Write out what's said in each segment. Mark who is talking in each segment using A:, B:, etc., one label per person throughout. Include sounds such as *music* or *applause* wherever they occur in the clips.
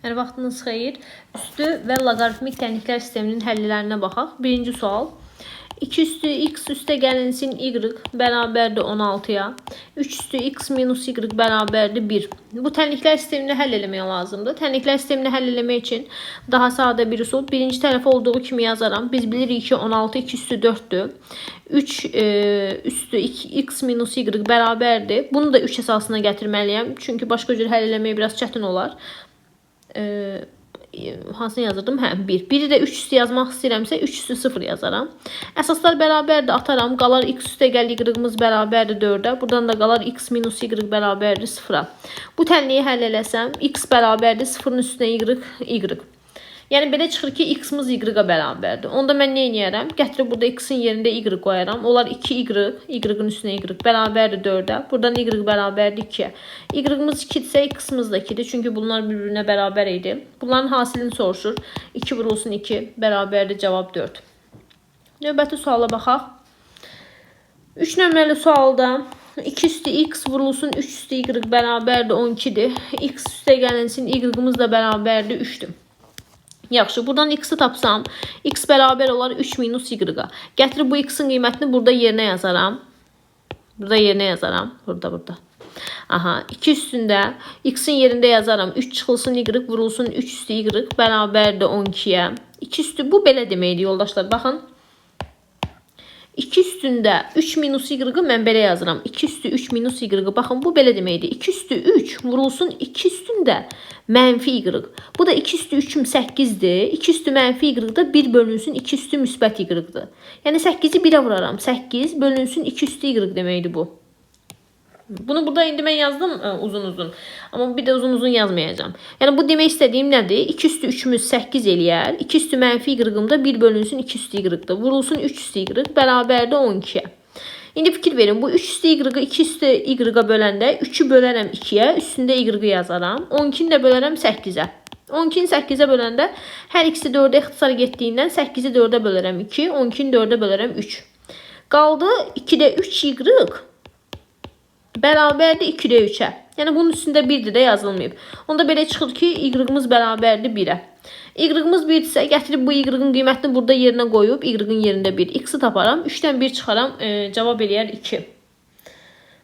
A: Hər vaxtınız xeyir. Üstü və loqaritmik təhlüklər sisteminin həlllərinə baxaq. Birinci sual. 2 üstü x üstə gəlinsin y bərabərdir 16-ya. 3 üstü x minus y bərabərdir 1. Bu tənliklər sistemini həll etmək lazımdır. Tənliklər sistemini həll etmək üçün daha sadə bir üsul. Birinci tərəf olduğu kimi yazaram. Biz bilirik ki 16 2 üstü 4-dür. 3 e, üstü 2, x minus y bərabərdir. Bunu da 3 əsasına gətirməliyəm. Çünki başqa cür həll etmək biraz çətin olar. E, hansını yazırdım? Hə, 1. Biri də 3 üstü yazmaq istəyirəmsə 3 üstü 0 yazaram. Əsaslar bərabərdir, ataram. Qalar x üstə gəl y-ımız bərabərdir 4-ə. Buradan da qalar x minus y bərabərdir 0-a. Bu tənliyi həll eləsəm x bərabərdir 0-ın üstünə y, y. Yəni belə çıxır ki, x-imiz y-ə bərabərdir. Onda mən nə edərəm? Gətirib burada x-in yerində y qoyaram. Onlar 2y, y-ın üstünə y bərabərdir 4-ə. Buradan y bərabərdir 2-yə. Y-ımız 2-dirsə, x-imiz də 2-dir. Çünki bunlar bir-birinə bərabər idi. Bunların hasilini soruşur. 2 vurulsun 2 bərabərdir cavab 4. Növbəti suala baxaq. 3 nömrəli sualda 2 üstü x vurulsun 3 üstü y bərabərdir 12-dir. x üstə gəlinsin y-ımız da bərabərdir 3-dür. Yaxşı, buradan x-i tapsam, x bərabər olar 3 minus y-a. Gətirib bu x-in qiymətini burada yerinə yazaram. Burada yerinə yazaram. Burada, burada. Aha, 2 üstündə x-in yerində yazaram. 3 çıxılsın y vurulsun 3 üstü y bərabərdir 12-yə. 2 üstü bu belə deməkdir yoldaşlar. Baxın. 2 üstündə 3 minus y-ı mən belə yazıram. 2 üstü 3 minus y-ı. Baxın bu belə deməkdir. 2 üstü 3 vurulsun 2 üstündə mənfi y. Bu da 2 üstü 3 8-dir. 2 üstü mənfi y da 1 bölünsün 2 üstü müsbət y-dır. Yəni 8-i 1-ə vuraram. 8 bölünsün 2 üstü y deməkdir bu. Bunu burada indi mən yazdım ə, uzun uzun. Amma bir də uzun uzun yazmayacağam. Yəni bu demək istədiyim nədir? 2 üstü 3-ümüz 8 eləyər. 2 üstü mənfi y-ımda 1 bölünsün 2 üstü y-dır. Vurulsun 3 üstü y bərabərdir 12-yə. İndi fikir verin. Bu 3 üstü y-ı 2 üstü y-a böləndə 3-ü bölərəm 2-yə, üstündə y yazaram. 12-ni də bölərəm 8-ə. 12-ni 8-ə böləndə hər ikisi 4-ə ixtisar getdiyindən 8-i 4-ə bölərəm 2, 12-ni 4-ə bölərəm 3. Qaldı 2-də 3 y bərabərdir 2-də 3-ə. Yəni bunun üstündə 1-dir də yazılmayıb. Onda belə çıxır ki, y-ımız bərabərdir 1-ə. Y-ımız 1-dirsə, gətirib bu y-ın qiymətini burada yerinə qoyub, y-ın yerində 1. X-i taparam, 3-dən 1 çıxaram, e, cavab eləyər 2.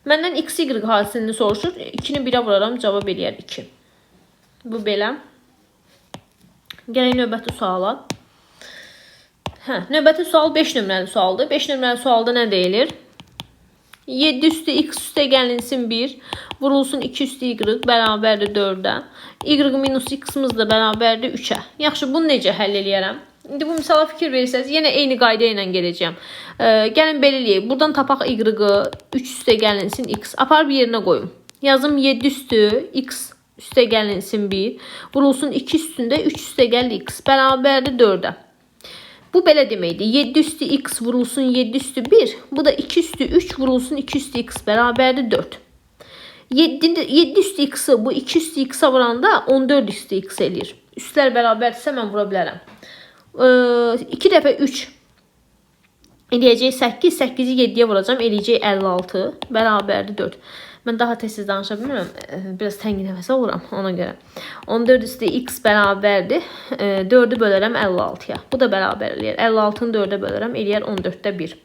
A: Məndən x, y hasilini soruşur. 2-ni 1-ə vuraram, cavab eləyər 2. Bu belə. Gələk növbəti suala. Hə, növbəti sual 5 nömrəli sualdır. 5 nömrəli sualda nə deyilir? 7 üstü x üstə gəlinsin 1. Vurulsun 2 üstü y bərabərdir 4-ə. y minus x-imiz də bərabərdir 3-ə. Yaxşı, bunu necə həll eləyərəm? İndi bu misala fikir verirsəniz, yenə eyni qayda ilə gələcəm. E, gəlin belə eləyək. Buradan tapaq y-ı 3 üstə gəlinsin x. Aparıb yerinə qoyum. Yazım 7 üstü x üstə gəlinsin 1. Vurulsun 2 üstündə 3 üstə gəl x bərabərdir 4-ə. Bu belə deməkdir. 7 üstü x vurulsun 7 üstü 1. Bu da 2 üstü 3 vurulsun 2 üstü x bərabərdir 4. 7, 7 üstü x-i bu 2 üstü x-a vuranda 14 üstü x eləyir. Üstlər bərabərdirsə mən vura bilərəm. Ee, 2 dəfə 3 eləyəcək 8. 8-i 7-yə vuracam. Eləyəcək 56 bərabərdir 4. Mən daha tez-tez danışa bilmirəm. Biraz təngin nəfəsə oluram ona görə. 14 üstü x bərabərdir. 4-ü bölərəm 56-ya. Bu da bərabər eləyər. 56-nı 4-ə bölərəm eləyər 14-də 1.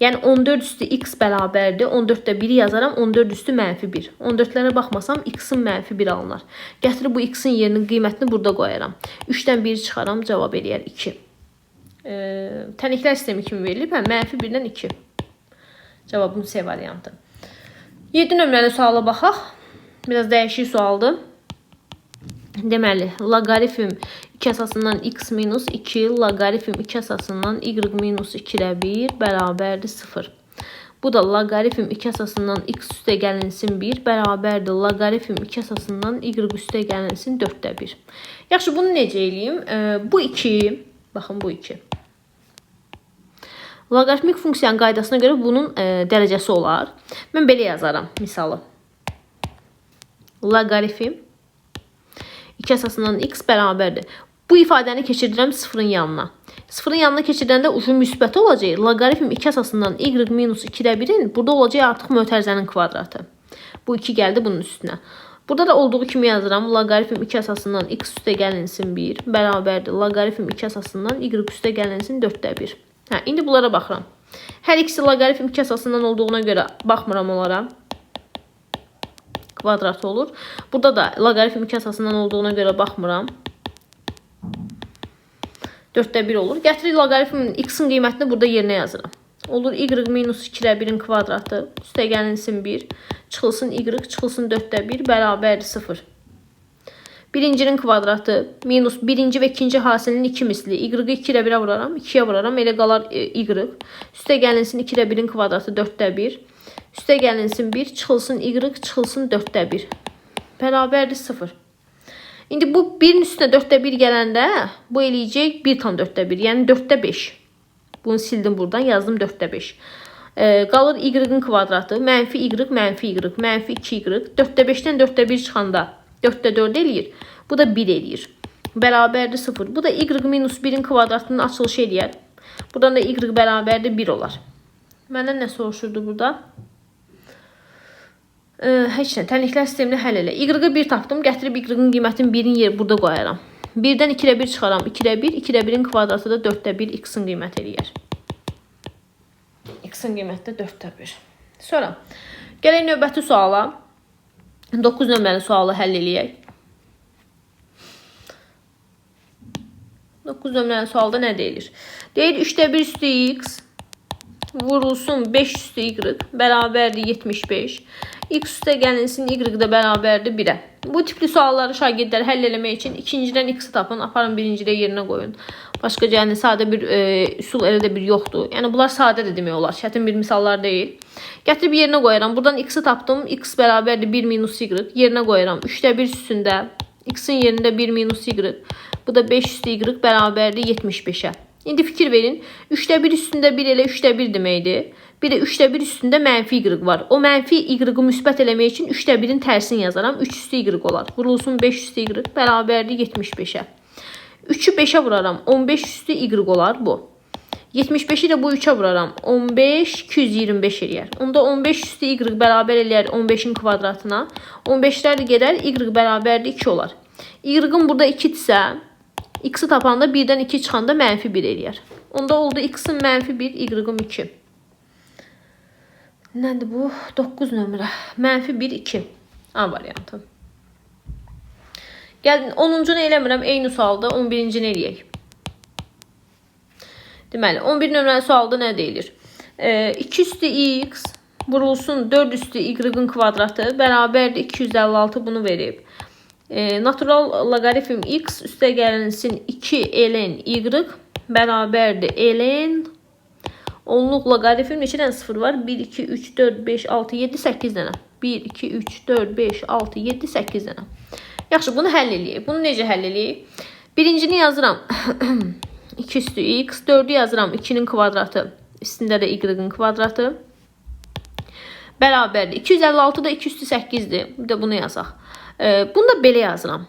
A: Yəni 14 üstü x bərabərdir. 14-də 1 yazaram. 14 üstü mənfi 1. 14-lərə baxmasam x-in mənfi 1 alınar. Gətirib bu x-in yerinin qiymətini burada qoyaram. 3-dən 1 çıxaram. Cavab eləyər 2. E, təniklər sistemi kimi verilib. Hə, mənfi 1-dən 2. Cavabım C variantı. 7 nömrəli suala baxaq. Biraz dəyişik sualdır. Deməli, loqaritm 2 əsasından x minus 2, loqaritm 2 əsasından y minus 2-də 1 bərabərdir 0. Bu da loqaritm 2 əsasından x üstə gəlinsin 1 bərabərdir loqaritm 2 əsasından y üstə gəlinsin 4-də 1. Yaxşı, bunu necə eləyim? Bu 2, baxın bu 2. Loqaritmik funksiyanın qaydasına görə bunun e, dərəcəsi olar. Mən belə yazaram misalı. Loqaritm 2 əsasından x bərabərdir. Bu ifadəni keçirdirəm sıfırın yanına. Sıfırın yanına keçirdəndə ucu müsbət olacaq. Loqaritm 2 əsasından y minus 2-də 1-in burada olacaq artıq mötərizənin kvadratı. Bu 2 gəldi bunun üstünə. Burada da olduğu kimi yazıram. Loqaritm 2 əsasından x üstə gəlinsin 1 bərabərdir. Loqaritm 2 əsasından y üstə gəlinsin 4də 1. Hə, indi bunlara baxıram. Hər ikisi loqaritm 2 əsasından olduğuna görə baxmıram onlara. Kvadrat olur. Burada da loqaritm 2 əsasından olduğuna görə baxmıram. 4də 1 olur. Gətirir loqaritmin x-in qiymətini burada yerinə yazıram. Olur y minus 2-də 1-in kvadratı üstə gəlinsin 1, çıxılsın y, çıxılsın 4də 1 bərabərdir 0. Birincinin kvadratı minus birinci və ikinci hasilinin 2 misli. Y-i 2 ilə 1-ə vuraram, 2-yə vuraram, elə qalar e, y. Üstə gəlinsin 2 ilə 1-in kvadratı 4də 1. Üstə gəlinsin 1, çıxılsın y, çıxılsın 4də 1. Bərabərdir 0. İndi bu 1-in üstünə 4də 1 gələndə bu eləyəcək 1 tam 4də 1, yəni 4də 5. Bunu sildim buradan, yazdım 4də 5. E, qalır y-in kvadratı, mənfi y, mənfi y, mənfi 2y. 4də 5-dən 4də 1 çıxanda 4də 4 eləyir. Bu da 1 eləyir. Bərabərdir 0. Bu da y minus 1-in kvadratının açılışı eləyər. Buradan da y bərabərdir 1 olar. Məndən nə soruşurdu burada? Ee, heç nə. Tənliklər sistemini həll elə. Y-ı 1 tapdım. Gətirib y-ın qiymətini 1-in yeri burada qoyaram. 1-dən 2-də 1 çıxaram. 2-də 1, 2-də 1-in kvadratı da 4də 1 x-in qiymət eləyər. X-in qiyməti də 4də 1. Sonra gələk növbəti suala. 9 nömrəli sualı həll eləyək. 9 nömrəli sualda nə deyilir? Deyir 3də 1 üstü x vurulsun 5 üstü y bərabərdir 75. X üstə gəlinsin y də bərabərdir 1-ə. Bu tipli sualları şagirdlər həll eləmək üçün ikincidən x tapın, aparın birincidə yerinə qoyun. Başqa yəni sadə bir e, üsul elə də bir yoxdur. Yəni bunlar sadə də demək olar. Çətin bir misallar deyil. Gətirib yerinə qoyaram. Buradan x-i tapdım. x bərabərdir 1 minus y. Yerinə qoyaram. 3də 1 üstündə x-in yerində 1 minus y. Bu da 5 üstü y bərabərdir 75-ə. İndi fikir verin. 3də 1 üstündə 1 elə 3də 1 deməkdir. Bir də 3də 1 üstündə mənfi y var. O mənfi y-ı müsbət eləmək üçün 3də 1-in tərsini yazaram. 3 üstü y olar. Vurulsun 5 üstü y bərabərdir 75-ə. 3'ü 5'e vuraram. 15 üstü y olar bu. 75'i də bu 3'ə vuraram. 15 225 eləyər. Onda 15 üstü y bərabər eləyər 15-in kvadratına. 15-lər gedər y bərabərdir 2 olar. Y-ın burada 2-dirsə, x-i tapanda 1-dən 2 çıxanda mənfi 1 eləyər. Onda oldu x-in mənfi 1, y-ım 2. Nədir bu? 9 nömrə. Mənfi 1, 2. A variantı. Gəlin 10-cunu eləmirəm, eyni sualda 11-cini eləyək. Deməli, 11 nömrəli sualda nə deyilir? E, 2 üstü x vurulsun 4 üstü y-ın kvadratı bərabərdir 256 bunu verib. E, natural logaritm x üstə gəlinsin 2 ln y bərabərdir ln onluq logaritm neçə dənə 0 var? 1, 2, 3, 4, 5, 6, 7, 8 dənə. 1, 2, 3, 4, 5, 6, 7, 8 dənə. Yaxşı, bunu həll eləyək. Bunu necə həll eləyək? Birincini yazıram. *coughs* 2 üstü x. 4-ü yazıram. 2-nin kvadratı. Üstündə də y-ın kvadratı. Bərabərdir. 256 da 2 üstü 8-dir. Bir də bunu yazaq. Ee, bunu da belə yazıram.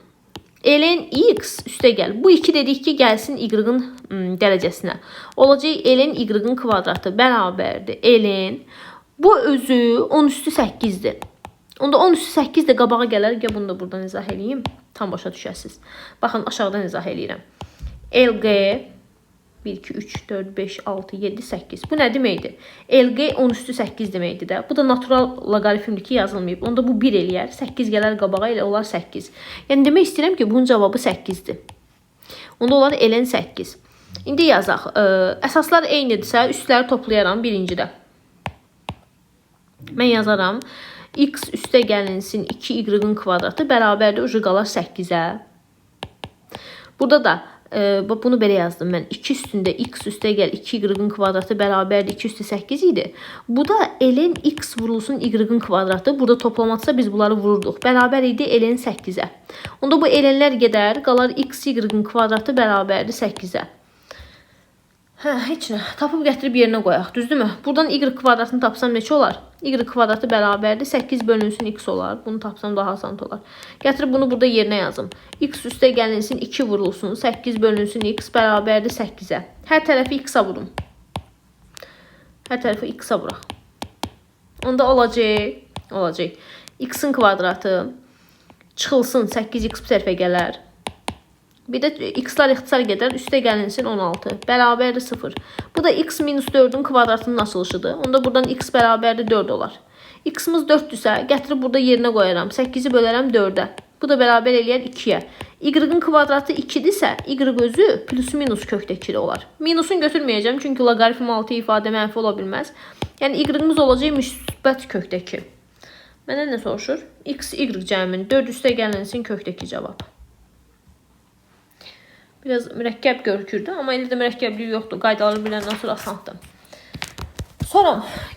A: ln x üstə gəl. Bu 2 dedik ki, gəlsin y-ın dərəcəsinə. Olacaq ln y-ın kvadratı bərabərdir. ln bu özü 10 üstü 8-dir. Onda 10 üstü 8 də qabağa gələr. Gəl bunu da buradan izah edeyim. Tam başa düşəsiniz. Baxın aşağıdan izah edirəm. LG 1, 2, 3, 4, 5, 6, 7, 8. Bu nə deməkdir? LG 10 üstü 8 deməkdir də. Bu da natural loqaritmdir ki, yazılmayıb. Onda bu 1 eləyər. 8 gələr qabağa elə olar 8. Yəni demək istəyirəm ki, bunun cavabı 8-dir. Onda olar ln 8. İndi yazaq. Ə, əsaslar eynidirsə, üstləri toplayaram birincidə. Mən yazaram x üstə gəlinsin 2y-ın kvadratı bərabərdir ucu qalar 8-ə. Burada da e, bunu belə yazdım mən. 2 üstündə x üstə gəl 2y-ın kvadratı bərabərdir 2 üstü 8 idi. Bu da ln x vurulsun y-ın kvadratı. Burada toplamadsa biz bunları vururduq. Bərabər idi ln 8-ə. Onda bu lnlər gedər, qalar x y-ın kvadratı bərabərdir 8-ə. Hə, heç nə. Tapıb gətirib yerinə qoyaq, düzdürmü? Buradan y kvadratını tapsam neçə olar? y kvadratı bərabərdir 8 bölünsün x olar. Bunu tapsam daha asan olar. Gətirib bunu burada yerinə yazım. x üstə gəlinsin 2 vurulsun. 8 bölünsün x bərabərdir 8-ə. Hər tərəfi x-a vurum. Hər tərəfi x-a vuraq. Onda olacaq, olacaq. x-in kvadratı çıxılsın 8x bu tərəfə gələr. Bir də x-lar ixtisar gedər, üstə gəlinsin 16. Bərabərdir 0. Bu da x minus 4-ün kvadratının açılışıdır. Onda buradan x bərabərdir 4 olar. x-imiz 4-dürsə, gətirib burada yerinə qoyaram. 8-i bölərəm 4-ə. Bu da bərabər eləyər 2-yə. y-in kvadratı 2-dirsə, y özü plus minus kökdə 2 olar. Minusunu götürməyəcəm, çünki loqaritm 6 ifadə mənfi ola bilməz. Yəni y-imiz olacaq müsbət kökdə 2. Məndən nə soruşur? x, y cəminin 4 üstə gəlinsin kökdəki cavab. Biraz mürəkkəb görükürdü, amma elə də mürəkkəbliyi yoxdur. Qaydaları biləndən sonra asandır. Sonra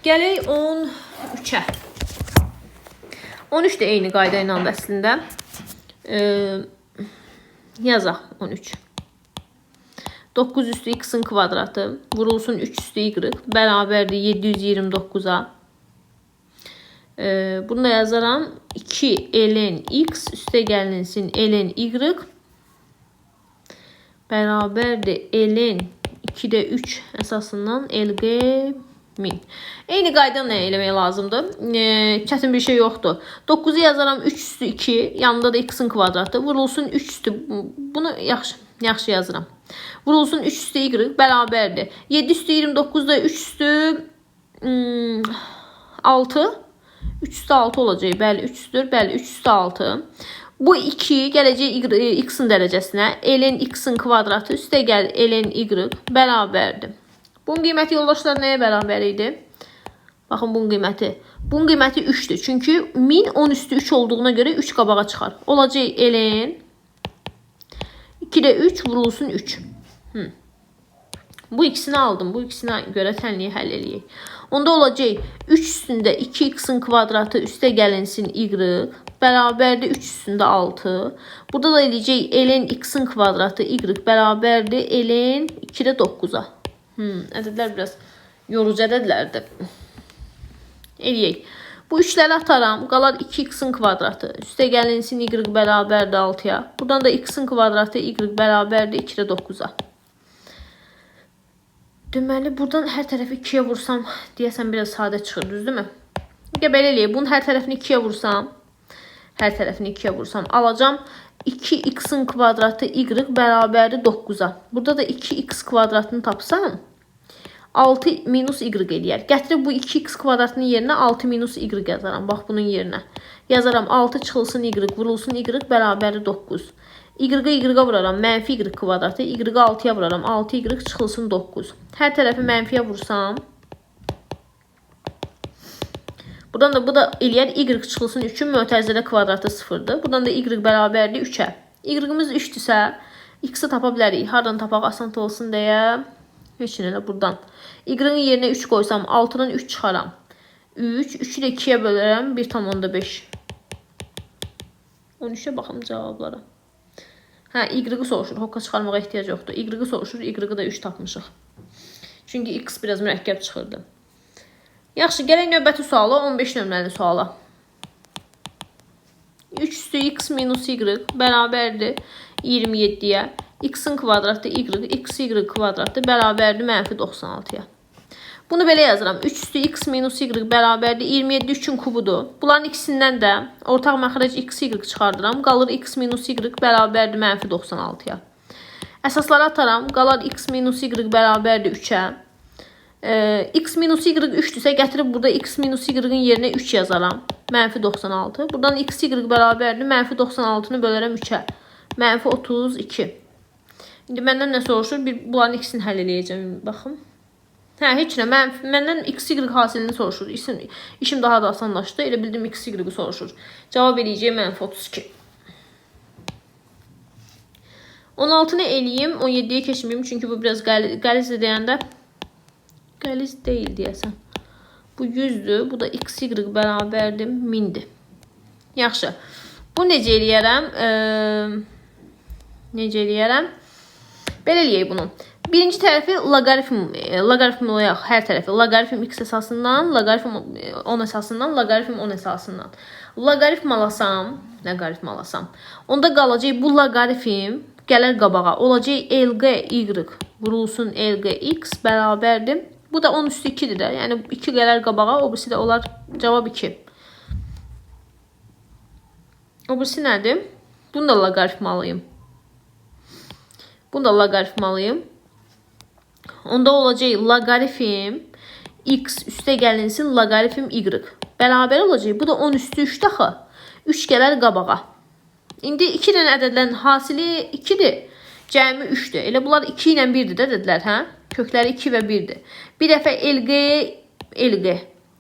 A: gələk 13-ə. 13 də eyni qayda ilə əslində. Ee, yazaq 13. 9 üstü x'in kvadratı vurulsun 3 üstü y bərabərdir 729-a. Ee, bunu da yazaram. 2 ln x üstə gəlinsin ln y bərabərdir ln 2-də 3 əsasından lg min. Eyni qayda nə eləmək lazımdır? E, çətin bir şey yoxdur. 9-u yazaram 3 üstü 2, yanında da x-in kvadratı. Vurulsun 3 üstü bunu yaxşı yaxşı yazıram. Vurulsun 3 üstü y bərabərdir. 7 üstü 29-da 3 üstü hmm, 6 3 üstü 6 olacaq. Bəli, 3 üstüdür. Bəli, 3 üstü 6. Bu 2 gələcək x-in dərəcəsinə. ln x-in kvadratı üstə gəl ln y bərabərdir. Bunun qiyməti yoldaşlar nəyə bərabər idi? Baxın bunun qiyməti. Bunun qiyməti 3-dür. Çünki 1000 10 üstü 3 olduğuna görə 3 qabağa çıxar. Olacaq ln 2-də 3 vurulsun 3. Hı. Bu ikisini aldım. Bu ikisinə görə tənliyi həll eləyək. Onda olacaq 3 üstündə 2x-in kvadratı üstə gəlinsin y bərabərdir 3 üstündə 6. Burada da eləyəcək ln x-in kvadratı y bərabərdir ln 2-də 9-a. Hmm, ədədlər biraz yorucu ədədlərdir. Eləyək. Bu üçləri ataram. Qalar 2x-in kvadratı. Üstə gəlinsin y bərabərdir 6-ya. Buradan da x-in kvadratı y bərabərdir 2-də 9-a. Deməli, buradan hər tərəfi 2-yə vursam, deyəsən biraz sadə çıxır, düzdürmü? Ya belə eləyək. Bunun hər tərəfini 2-yə vursam, hər tərəfini 2-yə vursam, alacam 2x-in kvadratı y bərabərdir 9-a. Burada da 2x kvadratını tapsam, 6 minus y eləyər. Gətirib bu 2x kvadratının yerinə 6 minus y yazaram. Bax bunun yerinə. Yazaram 6 çıxılsın y, vurulsun y bərabərdir 9. Y-ə y-ə vuraram. Mənfi y kvadratı. Y-ə 6-ya vuraram. 6y çıxılsın 9. Hər tərəfi mənfiyə vursam. Buradan da bu da eləyər y çıxılsın 3-ün mötərizədə kvadratı 0-dır. Buradan da y bərabərdir 3-ə. Y-imiz 3-dürsə, x-i tapa bilərik. Hardan tapaq asan olsun deyə. Heç nə elə buradan. Y-in yerinə 3 qoysam 6-dan 3 çıxaram. 3, 3-ü də 2-yə bölərəm 1,5. 13-ə baxım cavablara. Hə, Y-i soruşur. Hokka çıxarmağa ehtiyac yoxdur. Y-i soruşur. Y-i də 3 tapmışıq. Çünki X biraz mürəkkəb çıxırdı. Yaxşı, gələk növbəti suala, 15 nömrəli suala. 3 üstü x minus y bərabərdir 27-yə. x-in kvadratı y, x y kvadratı bərabərdir mənfi 96-ya. Bunu belə yazıram. 3 üstü x minus y bərabərdir 27 üçün kubudur. Bunların ikisindən də ortaq məxrəc x y çıxardıram. Qalır x minus y bərabərdir mənfi 96-ya. Əsasları ataram. Qalar x minus y bərabərdir 3-ə. Ee, x minus y 3-dürsə gətirib burada x minus y-in yerinə 3 yazaram. Mənfi 96. Buradan x y bərabərdir. Mənfi 96-nı bölərəm 3-ə. Mənfi 32. İndi məndən nə soruşur? Bir bunların ikisini həll eləyəcəm. Baxın. Hə, heç nə. Mən x, y hasilini soruşur. İşim, işim daha da asanlaşdı. Elə bildim x, y soruşur. Cavab eləyəcək mənfi 32. 16-nı eləyim, 17-yə keçməyim. Çünki bu biraz qəliz deyəndə qəliz deyil deyəsən. Bu 100-dür. Bu da x, y bərabərdir 1000-dir. Yaxşı. Bu necə eləyərəm? E, necə eləyərəm? Belə eləyək bunu. Birinci tərəfi loqaritm, loqaritm olaraq hər tərəfi loqaritm x əsasından, loqaritm 10 əsasından, loqaritm 10 əsasından. Loqaritm alasam, loqaritm alasam, onda qalacaq bu loqaritm gələr qabağa. Olacaq lq y vurulsun lq x bərabərdir. Bu da 10 üstü 2-dir də. Yəni 2 gələr qabağa, o birisi də olar cavab 2. O birisi nədir? Bunu da loqaritmalıyım. Bunu da loqaritmalıyım. Onda olacaq loqaritm x üstə gəlinsin loqaritm y. Bərabər olacaq. Bu da 10 üstü 3 daxı. 3 gələr qabağa. İndi 2 dənə ədədlərin hasili 2-dir. Cəmi 3-dür. Elə bunlar 2 ilə 1-dir də dedilər, hə? Kökləri 2 və 1-dir. Bir dəfə LG LG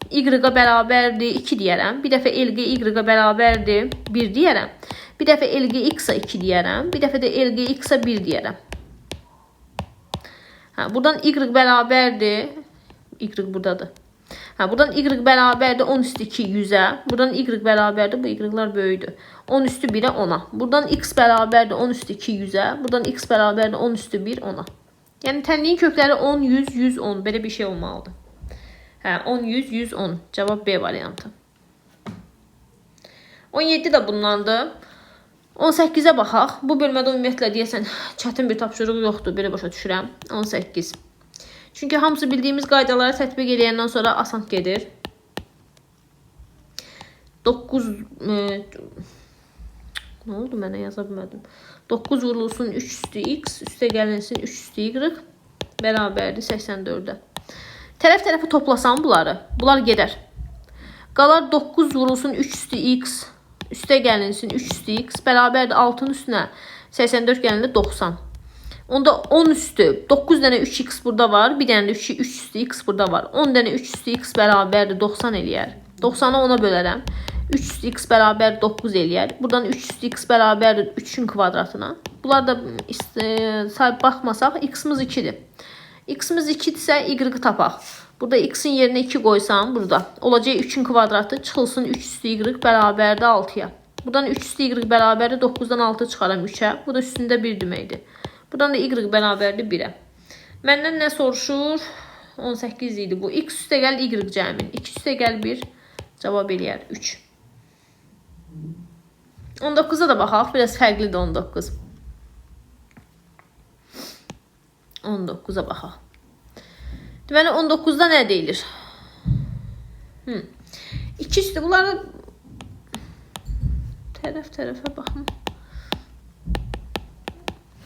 A: y-ə bərabərdir 2 deyərəm. Bir dəfə LG y-ə bərabərdir 1 deyərəm. Bir dəfə LG x-a 2 deyərəm. Bir dəfə də LG x-a 1 deyərəm. Hə, buradan y bərabərdir. Y buradadır. Hə, buradan y bərabərdir 10 üstü 2 100-ə. Buradan y bərabərdir. Bu y-lar böyükdür. 10 üstü 1-ə 10-a. Buradan x bərabərdir 10 üstü 2 100-ə. Buradan x bərabərdir 10 üstü 1 10-a. Yəni tənliyin kökləri 10, 100, 110. Belə bir şey olmalıdır. Hə, 10, 100, 110. Cavab B variantı. 17 də bundandır. 18-ə baxaq. Bu bölmədə ümumiyyətlə deyəsən çətin bir tapşırıq yoxdur. Belə başa düşürəm. 18. Çünki hamısı bildiyimiz qaydaları tətbiq edəndən sonra asan gedir. 9 e, nə oldu mənə yaza bilmədim. 9 vurulsun 3 üstü x üstə gəlinsin 3 üstü y bərabərdir 84-ə. Tərəf tərəfə toplasam bunları, bunlar gedər. Qalar 9 vurulsun 3 üstü x üstə gəlinsin 3 üstü x bərabərdir 6-nın üstünə 84 gəlində 90. Onda 10 üstü 9 dənə 3x burada var. Bir dənə də 3, 3 üstü x burada var. 10 dənə 3 üstü x bərabərdir 90 eləyər. 90-ı 10-a bölərəm. 3 üstü x bərabər 9 eləyər. Buradan 3 üstü x bərabərdir 3-ün kvadratına. Bunlar da e, sahib baxmasaq x-imiz 2-dir. X-imiz 2-dirsə y-i tapaq. Burada x-in yerinə 2 qoysam burada olacaq 3-ün kvadratı çıxılsın 3 üstü y bərabərdir 6-ya. Buradan 3 üstü y bərabərdir 9-dan 6 çıxaram 3-ə. Bu da üstündə 1 deməkdir. Buradan da y bərabərdir 1-ə. Məndən nə soruşur? 18 idi bu. X üstə gəl y cəmin. 2 üstə gəl 1 cavab eləyər 3. 19-a da baxaq. Biraz fərqlidir 19. 19-a baxaq. Deməli 19-da nə deyilir? Hmm. İki üstü bunları tərəf tərəfə baxım.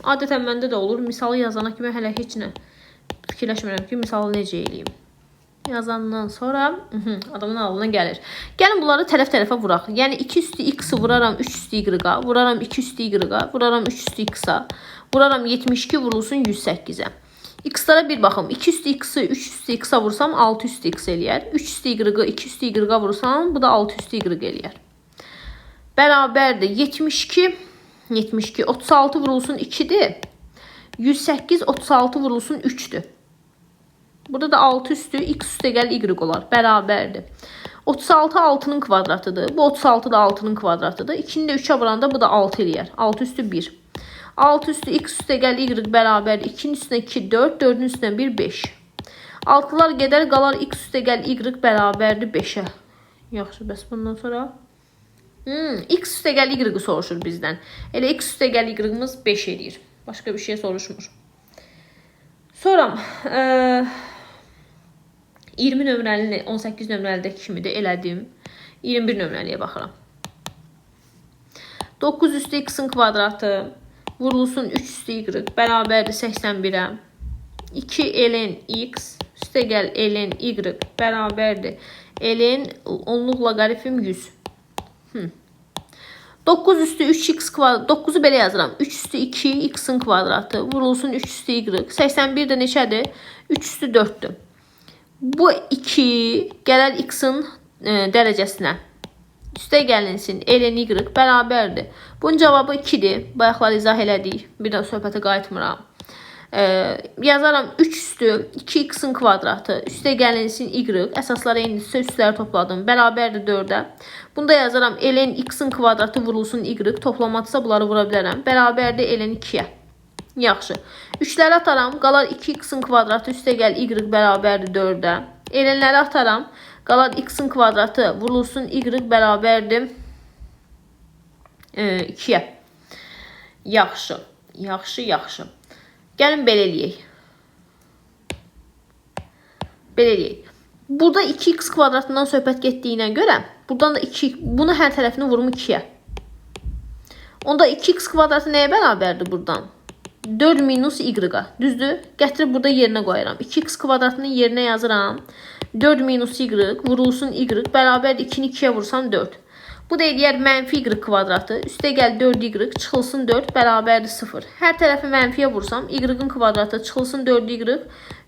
A: Adətən məndə də olur. Misalı yazana kimi hələ heç nə fikirləşmirəm ki, misalı necə eləyim. Yazandan sonra adamın ağlına gəlir. Gəlin bunları tərəf-tərəfə vuraq. Yəni 2 üstü x-i vuraram 3 üstü y-a, vuraram 2 üstü y-a, vuraram 3 üstü x-a, vuraram 72 vurulsun 108-ə. X-lara bir baxım. 2 üstü x-i 3 üstü x-a vursam 6 üstü x eləyər. 3 üstü y-i 2 üstü y-a vursam bu da 6 üstü y eləyər. Bərabərdir 72 72 36 vurulsun 2-dir. 108 36 vurulsun 3-dür. Burada da 6 üstü x üstə gəl y olar. Bərabərdir. 36 6-nın kvadratıdır. Bu 36 da 6-nın kvadratıdır. 2-ni də 3-ə vuranda bu da 6 eləyər. 6 üstü 1. 6 üstü x üstə gəl y bərabər 2-nin üstünə 2 4, 4-ün üstünə 1 5. 6-lar gedər, qalar x üstə gəl y bərabərdir 5-ə. Yaxşı, bəs bundan sonra Hmm, x üstə gəl y soruşur bizdən. Elə x üstə gəl y-imiz 5 eləyir. Başqa bir şey soruşmur. Sonra e, 20 nömrəli 18 nömrəlidəki kimi də elədim. 21 nömrəliyə baxıram. 9 üstü x-in kvadratı vurulsun 3 üstü y bərabərdir 81-ə. 2 ln x üstə gəl ln y bərabərdir. ln onluq loqaritm 100. Hmm. 9 üstü 3x kvadrat 9-u belə yazıram. 3 üstü 2 x-in kvadratı vurulsun 3 üstü y. 81 də neçədir? 3 üstü 4-dür. Bu 2 gələr x-in e, dərəcəsinə. Üstə gəlinsin ln y bərabərdir. Bunun cavabı 2-dir. Bayaqlar izah elədik. Bir də söhbətə qayıtmıram. Ee, yazaram 3 üstü 2x'in kvadratı üstə gəlinsin y əsasları eynidirsə üstləri topladım bərabərdir 4-ə. Bunda yazaram ln x-in kvadratı vurulsun y toplamadsa bunları vura bilərəm. Bərabərdir ln 2-yə. Yaxşı. 3-ləri ataram. Qalar 2x-in kvadratı üstə gəl y bərabərdir 4-ə. ln-ləri ataram. Qalar x-in kvadratı vurulsun y bərabərdir 2-yə. Yaxşı. Yaxşı, yaxşı. Gəlin belə eləyək. Belə eləyək. Burada 2x kvadratından söhbət getdiyinə görə, buradan da 2, bunu hər tərəfini vurum 2-yə. Onda 2x kvadratı nəyə bərabərdir buradan? 4 minus y-a. Düzdür? Gətirib burada yerinə qoyuram. 2x kvadratının yerinə yazıram. 4 minus y vurulsun y bərabərdir 2-ni 2-yə vursam 4. Bu da eləyər mənfi y kvadratı. Üstə gəl 4y çıxılsın 4 bərabərdir 0. Hər tərəfi mənfiyə vursam y-ın kvadratı çıxılsın 4y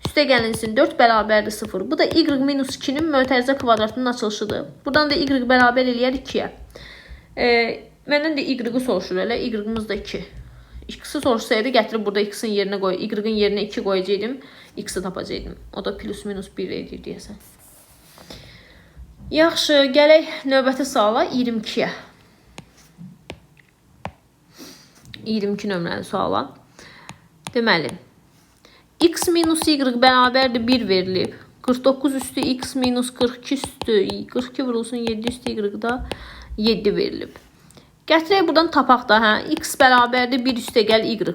A: üstə gəlinsin 4 bərabərdir 0. Bu da y minus 2-nin mötərizə kvadratının açılışıdır. Buradan da y bərabər eləyər 2-yə. E, məndən də y-ı soruşur elə. Y-ımız da 2. X-i sorsaydı gətirib burada x-in yerinə qoy, y-ın yerinə 2 qoyacaqdım, x-i. O da plus minus 1 edir deyəsən. Yaxşı, gələk növbəti suala 22-yə. 22 nömrəli suala. Deməli, x minus y bərabərdir 1 verilib. 49 üstü x minus 42 üstü 42 vurulsun 7 üstü y da 7 verilib. Gətirək buradan tapaq da, hə? x bərabərdir 1 üstəgəl y.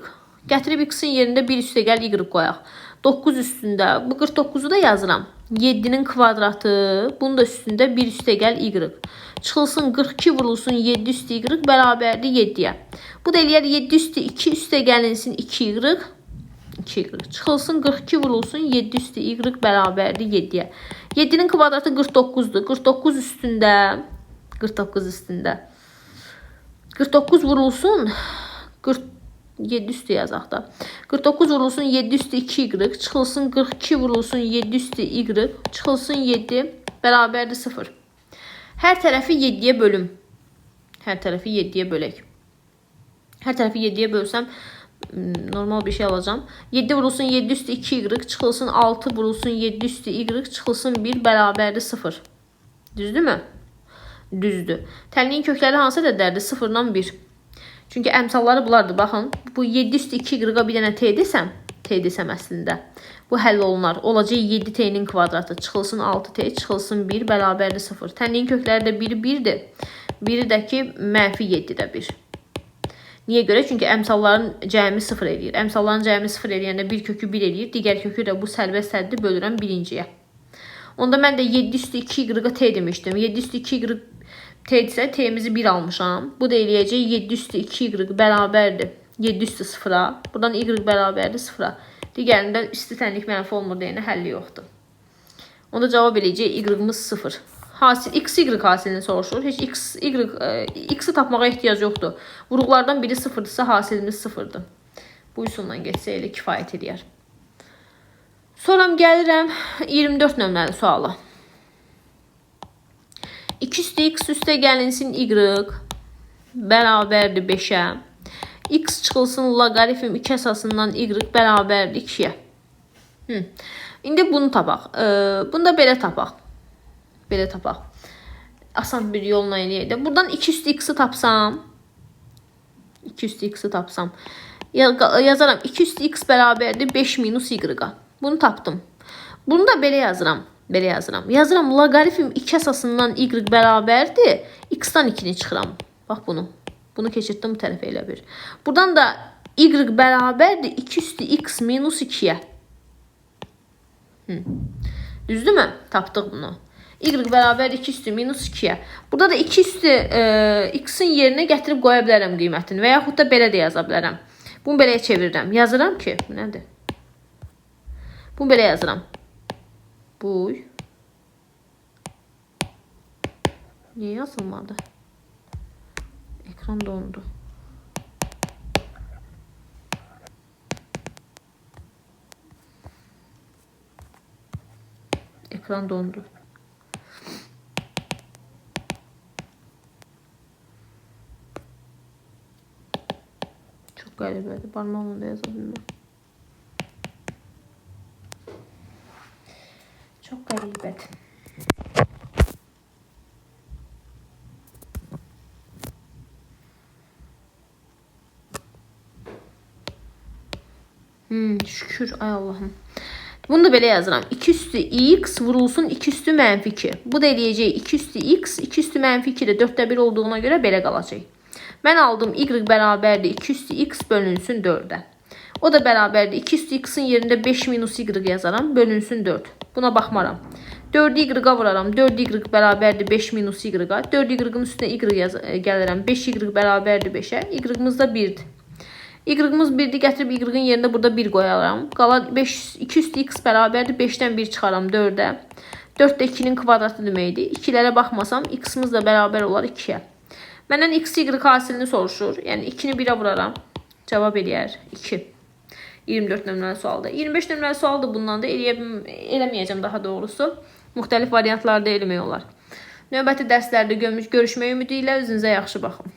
A: Gətirib x-in yerində 1 üstəgəl y qoyaq. 9 üstündə bu 49-u da yazıram. 7-nin kvadratı, bunun da üstündə 1 üstəgəl y. Çıxılsın 42 vurulsun 7 üstü y bərabərdir 7-yə. Bu da eləyər 7 üstü 2 üstəgəlinsin 2y. 2y. Çıxılsın 42 vurulsun 7 üstü y bərabərdir 7-yə. 7-nin kvadratı 49-dur. 49 üstündə 49 üstündə 49 vurulsun 47 üstü yazaq da. 49 vurulsun 7 üstü 2y çıxılsın 42 vurulsun 7 üstü y çıxılsın 7 bərabərdir 0. Hər tərəfi 7-yə bölüm. Hər tərəfi 7-yə bölək. Hər tərəfi 7-yə bölsəm normal bir şey alacağım. 7 vurulsun 7 üstü 2y çıxılsın 6 vurulsun 7 üstü y çıxılsın 1 bərabərdir 0. Düzdürmü? Düzdür. Tənliyin kökləri hansı ədədlərdir? 0 ilə 1. Çünki əmsalları bunlardır. Baxın, bu 7 üstü 2 qırığa bir dənə t desəm, t desəm əslində. Bu həll olunar. Olacaq 7 t'nin kvadratı. Çıxılsın 6 t, çıxılsın 1 bərabərdir 0. Tənliyin kökləri də 1 1-dir. Biri də ki, mənfi 7 də 1. Niyə görə? Çünki əmsalların cəmi 0 eləyir. Əmsalların cəmi 0 eləyəndə bir kökü 1 eləyir. Digər kökü də bu sərbəst səddi bölürəm birinciyə. Onda mən də 7 üstü 2 qırığa t demişdim. 7 üstü 2 qırıq t isə t'mizi 1 almışam. Bu da eləyəcək 7 üstü 2 y bərabərdir. 7 üstü 0-a. Buradan y bərabərdir 0-a. Digərində üstü tənlik mənfi olmur deyənə həlli yoxdur. Onda cavab eləyəcək y-ımız 0. Hasil x y hasilini soruşur. Heç x y e, x-i tapmağa ehtiyac yoxdur. Vuruqlardan biri 0-dırsa hasilimiz 0-dır. Bu üsulla getsə elə kifayət edər. Sonra gəlirəm 24 nömrəli suala. 2 üstü x üstə gəlinsin y bərabərdir 5-ə. x çıxılsın loqaritm 2 əsasından y bərabərdir 2-yə. Hı. İndi bunu tapaq. E, bunu da belə tapaq. Belə tapaq. Asan bir yolla eləyək də. Buradan 2 üstü x-i tapsam, 2 üstü x-i tapsam, yazaram 2 üstü x bərabərdir 5 minus y-a. Bunu tapdım. Bunu da belə yazıram. Belə yazıram. Yazıram loqaritm 2 əsasından y bərabərdir. X-dan 2-ni çıxıram. Bax bunu. Bunu keçirtdim bu tərəfə elə bir. Buradan da y bərabərdir 2 üstü x minus 2-yə. Düzdürmü? Tapdıq bunu. y bərabər 2 üstü minus 2-yə. Burada da 2 üstü e, x-in yerinə gətirib qoya bilərəm qiymətini və yaxud da belə də yaza bilərəm. Bunu beləyə çevirirəm. Yazıram ki, bu nədir? Bunu belə yazıram. Buy. Niye yazılmadı? Ekran dondu. Ekran dondu. Çok garibeydi. Parmağımla yazabilmem. Çok garibet. Hmm, şükür ay Allah'ım. Bunu da belə yazıram. 2 üstü x vurulsun 2 üstü mənfi 2. Bu da eləyəcək 2 üstü x, 2 üstü mənfi 2 də 4də 1 olduğuna görə belə qalacaq. Mən aldım y bərabərdir 2 üstü x bölünsün 4-ə. O da bərabərdir 2 üstü x-in yerində 5 minus y yazaram. Bölünsün 4. Buna baxmaram. 4-ü y-a vuraram. 4y bərabərdir 5 minus y-a. 4y-ın üstünə y yaz e, gəlirəm. 5y bərabərdir 5-ə. Y-ımız da 1-dir. Y-ımız 1-dir. Gətirib y-ın yerində burada 1 qoyaram. Qalan 5 2 üstü x bərabərdir. 5-dən 1 çıxaram 4-ə. 4 də 2-nin kvadratı deməkdir. 2-lərə baxmasam x-imiz də bərabər olar 2-yə. Məndən x, y hasilini soruşur. Yəni 2-ni 1-ə vuraram. Cavab eləyər 2. 24 nömrəli sualda. 25 nömrəli sual da bundan da eləyə eləməyəcəm daha doğrusu. Müxtəlif variantlarda eləmək olar. Növbəti dərslərdə görmüş görüşmək ümidi ilə özünüzə yaxşı baxın.